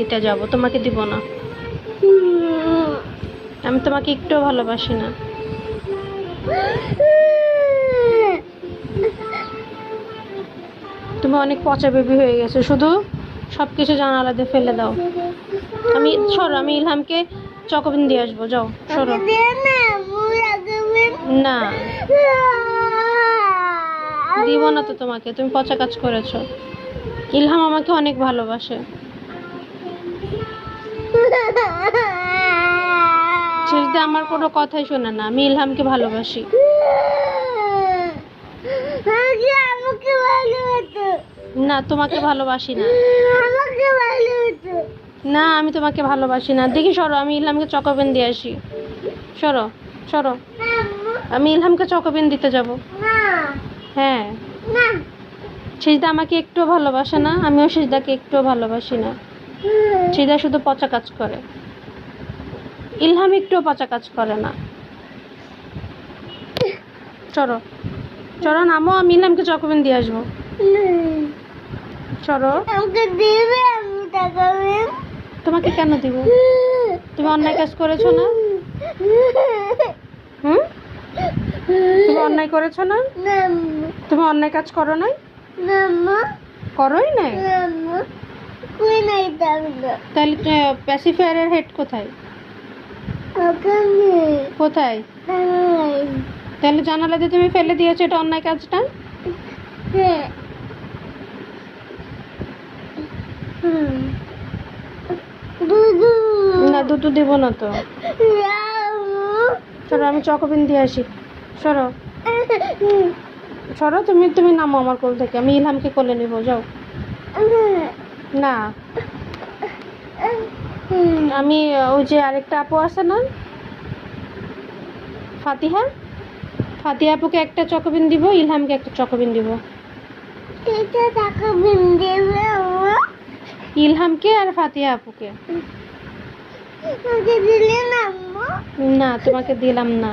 দিতে যাব, তোমাকে দিব না। আমি তোমাকে একটু ভালোবাসি না। তুমি অনেক পচা বেবি হয়ে গেছো, শুধু সব কিছু জানালাতে ফেলে দাও। আমি, সরো, আমি ইলহামকে চকবিন দিয়ে আসব, যাও, সরো। না। দিব না তো তোমাকে, তুমি পচা কাজ করেছ। ইলহাম আমাকে অনেক ভালোবাসে। শেষদে আমার কোনো কথাই শোনে না। আমি ইলহামকে ভালোবাসি। না তোমাকে ভালোবাসি না। না আমি তোমাকে ভালোবাসি না। দেখি সরো আমি ইলহামকে চকোবেন দিয়ে আসি। সরো সরো। আমি ইলহামকে চকোবেন দিতে যাব। হ্যাঁ। সেজদা আমাকে একটুও ভালোবাসে না আমিও সেজদাকে একটুও ভালোবাসি না। সেজদা শুধু পচা কাজ করে। ইলহাম একটুও পচা কাজ করে না। চলো। চলো নামো আমি ইলহামকে চকোবেন দিয়ে আসব। চলো। তোমাকে কেন দিব? তুমি অন্যায় কাজ করেছ না? হুম? তুমি অন্যায় করেছ না? তুমি অন্যায় কাজ করো নাই? করোই নাই? তাহলে তাহলে প্যাসিফায়ারের হেড কোথায়? ওখানে কোথায়? তাহলে জানালা দিয়ে তুমি ফেলে দিয়েছ এটা অন্যায় কাজটা? হ্যাঁ না দুটো দিব না তো। সরো আমি চকোবিন দিয়ে আসি। সরো। সরো তুমি তুমি নামো আমার কোল থেকে। আমি ইলহামকে কোলে নিব যাও। না। আমি ওই যে আরেকটা আপু আছে না? ফাতিহা? ফাতিহা আপুকে একটা চকোবিন দিব ইলহামকে একটা চকোবিন দিব। ইলহামকে আর ফাতিহা আপুকে। দিলে না না তোমাকে দিলাম না।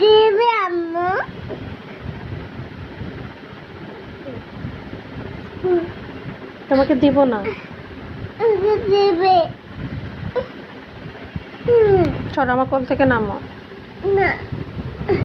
দেবে তোমাকে দিব না। দেবে। আমার কোল থেকে নামো। না।